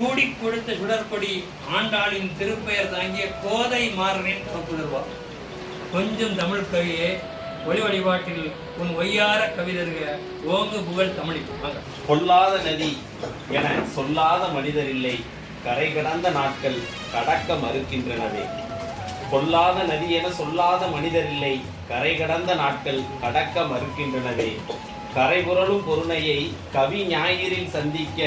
கூடி கொடுத்த சுடற்படி ஆண்டாளின் திருப்பெயர் தாங்கிய கோதை மாறனின் புதல்வா கொஞ்சம் தமிழ் கவியே ஒளி வழிபாட்டில் உன் ஒய்யார கவிதருக ஓங்கு புகழ் தமிழில் கொல்லாத நதி என சொல்லாத மனிதர் இல்லை கரை கடந்த நாட்கள் கடக்க மறுக்கின்றனவே. கொல்லாத நதி என சொல்லாத மனிதர் இல்லை கரை கடந்த நாட்கள் கடக்க மறுக்கின்றனவே. கரைபுரளும் பொருணையை கவி ஞாயிறில் சந்திக்க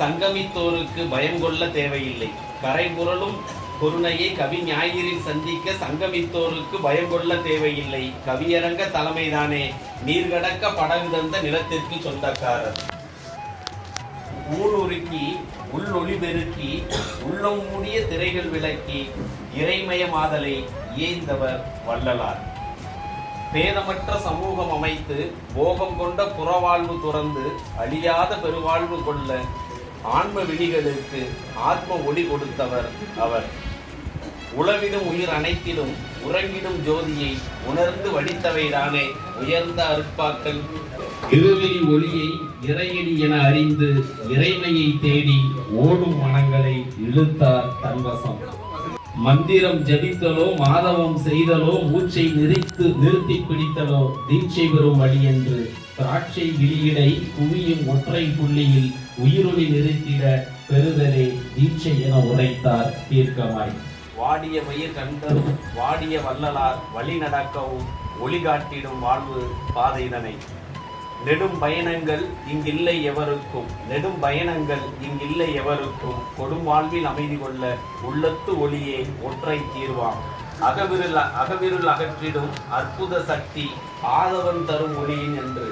சங்கமித்தோருக்கு பயம் கொள்ள தேவையில்லை. கரைபுரளும் பொருணையை கவி ஞாயிறில் சந்திக்க சங்கமித்தோருக்கு பயம் கொள்ள தேவையில்லை. கவியரங்க தலைமைதானே நீர்கடக்க படகு தந்த நிலத்திற்கு சொந்தக்காரர். ஊனுருக்கி உள்ளொளி பெருக்கி உள்ளம் மூடிய திரைகள் விளக்கி இறைமயமாதலை இயைந்தவர் வள்ளலார். பேதமற்ற சமூகம் அமைத்து போகம் கொண்ட புறவாழ்வு துறந்து அழியாத பெருவாழ்வு கொள்ள ஆன்ம விழிகளுக்கு ஆத்ம ஒளி கொடுத்தவர் அவர். உளவிடும் உயிர் அனைத்திலும் உறங்கிடும் ஜோதியை உணர்ந்து வடித்தவைதானே உயர்ந்த அருட்பாக்கள். இருவிழி ஒளியை இறையடி என அறிந்து இறைமையை தேடி ஓடும் மனங்களை இழுத்தார் தன்வசம். மந்திரம் ஜபித்தலோ மாதவம் செய்தலோ மூச்சை நிறுத்து நிறுத்தி பிடித்தலோ தீட்சை பெறும் வழி என்று திராட்சை விழியிடை குவியும் ஒற்றை புள்ளியில் உயிரொளி நிறுத்திட பெறுதலே தீட்சை என உரைத்தார் தீர்க்கமாய். வாடிய மயிர் கண்டதும் வாடிய வள்ளலார் வழி நடக்கவும் ஒளி காட்டிடும் வாழ்வு பாதைதனை நெடும் பயணங்கள் இங்கில்லை எவருக்கும் நெடும் பயணங்கள் இங்கில்லை எவருக்கும் கொடும் வாழ்வில் அமைதி கொள்ள உள்ளத்து ஒளியே ஒற்றை தீர்வாம். அகவிருள் அகவிருள் அகற்றிடும் அற்புத சக்தி ஆதவன் தரும் ஒளியின் என்று.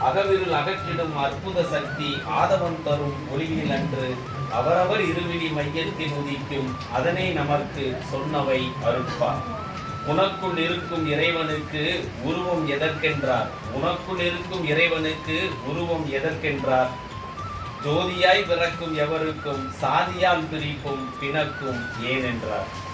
அகவிருள் அகற்றிடும் அற்புத சக்தி ஆதவன் தரும் ஒளியில் அன்று அவரவர் இருவிழி மையத்தில் உதிக்கும். அதனை நமக்கு சொன்னவை அருட்பார். உனக்குள் இருக்கும் இறைவனுக்கு உருவம் எதற்கென்றார்? உனக்குள் இருக்கும் இறைவனுக்கு உருவம் எதற்கென்றார்? ஜோதியாய் பிறக்கும் எவருக்கும் சாதியால் பிரிப்பும் பிணக்கும் ஏனென்றார்.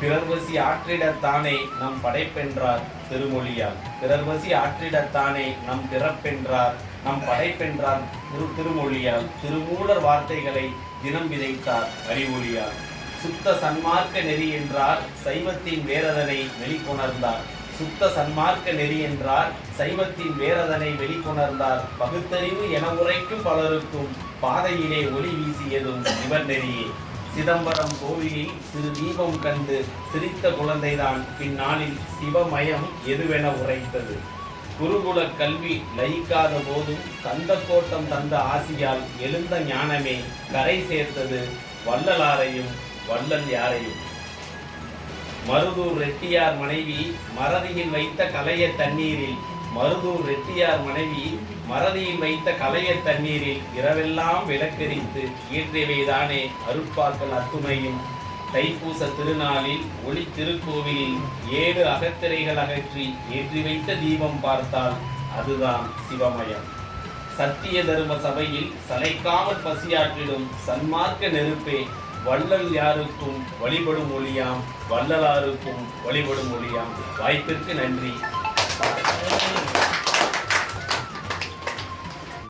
பிறர்வசி ஆற்றிடத்தானே நம் படைப்பென்றார் திருமொழியால். பிறர்வசி ஆற்றிடத்தானே நம் பிறப்பென்றார் நம் படைப்பென்றார் திரு திருமொழியால். திருமூலர் வார்த்தைகளை தினம் விதைத்தார் அறிவொழியால் சுத்த சன்மார்க்க நெறி என்றார் சைவத்தின் வேரதனை வெளிக்கொணர்ந்தார். சுத்த சன்மார்க்க நெறி என்றார் சைவத்தின் வேரதனை வெளிக்கொணர்ந்தார். பகுத்தறிவு என உரைக்கும் பலருக்கும் பாதையிலே ஒளி வீசியதும் இவர் நெறியே. சிதம்பரம் கோவிலில் சிறு தீபம் கண்டு சிரித்த குழந்தைதான். பின்னாளில் சிவமயம் எதுவென உரைத்தது. குருகுல கல்வி லயிக்காத போதும் தந்த கோட்டம் தந்த ஆசியால் எழுந்த ஞானமே கரை சேர்த்தது வள்ளலாரையும் வள்ளல் யாரையும். மருதூர் ரெட்டியார் மனைவி மறதியில் வைத்த கலைய தண்ணீரில் மருதூர் ரெட்டியார் மனைவி மறதியில் வைத்த கலைய தண்ணீரில் இரவெல்லாம் விளக்கரித்து இயற்றியவைதானே அருட்பாக்கள் அத்துமையும் தைப்பூச திருநாளில் ஒளி திருக்கோவிலில் ஏழு அகத்திரைகள் அகற்றி ஏற்றி வைத்த தீபம் பார்த்தால் அதுதான் சிவமயம். சத்திய தர்ம சபையில் சளைக்காமல் பசியாற்றிடும் சன்மார்க்க நெருப்பே வள்ளல் யாருக்கும் வழிபடும் ஒளியாம் வள்ளலாருக்கும் வழிபடும் ஒளியாம். வாய்ப்பிற்கு நன்றி. Amen.